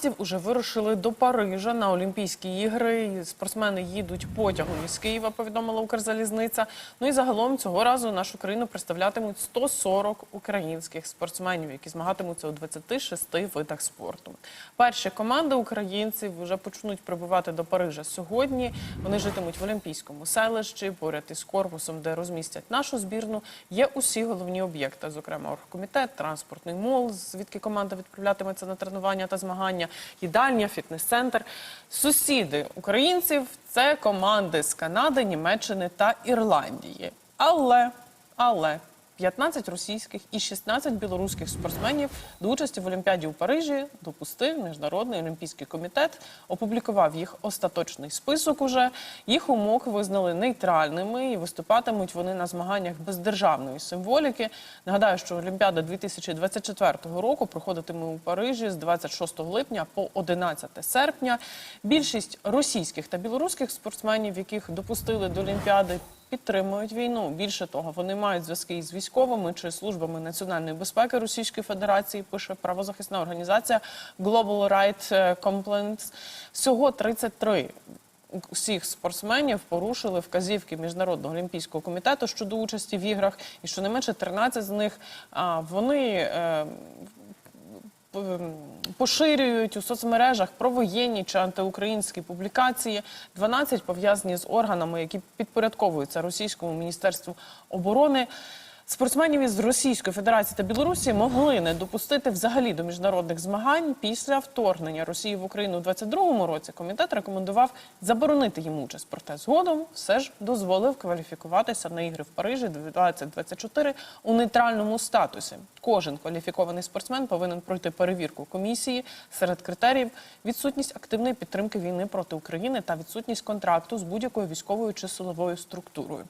гімнастів уже вирушили до Парижа на Олімпійські ігри. Спортсмени їдуть потягом із Києва, повідомила Укрзалізниця. Ну і загалом цього разу нашу країну представлятимуть 140 українських спортсменів, які змагатимуться у 26 видах спорту. Перші команди українців вже почнуть прибувати до Парижа сьогодні. Вони житимуть в Олімпійському селищі, поряд із корпусом, де розмістять нашу збірну. Є усі головні об'єкти, зокрема оргкомітет, транспортний мол, звідки команда відправлятиметься на тренування та змагання, їдальня, фітнес-центр. Сусіди українців це команди з Канади, Німеччини та Ірландії. Але, але 15 російських і 16 білоруських спортсменів до участі в Олімпіаді у Парижі допустив Міжнародний олімпійський комітет, опублікував їх остаточний список. Уже їх умов визнали нейтральними і виступатимуть вони на змаганнях без державної символіки. Нагадаю, що Олімпіада 2024 року проходитиме у Парижі з 26 липня по 11 серпня. Більшість російських та білоруських спортсменів, яких допустили до Олімпіади, підтримують війну. Більше того, вони мають зв'язки із військовими чи службами національної безпеки Російської Федерації. Пише правозахисна організація Global Right Complaints. Всього 33 Усіх спортсменів порушили вказівки міжнародного олімпійського комітету щодо участі в іграх, і щонайменше 13 з них вони е, поширюють у соцмережах провоєнні чи антиукраїнські публікації. 12 пов'язані з органами, які підпорядковуються російському міністерству оборони. Спортсменів із Російської Федерації та Білорусі могли не допустити взагалі до міжнародних змагань після вторгнення Росії в Україну у 22-му році. Комітет рекомендував заборонити їм участь. Проте згодом все ж дозволив кваліфікуватися на ігри в Парижі 2024 у нейтральному статусі. Кожен кваліфікований спортсмен повинен пройти перевірку комісії серед критеріїв відсутність активної підтримки війни проти України та відсутність контракту з будь-якою військовою чи силовою структурою.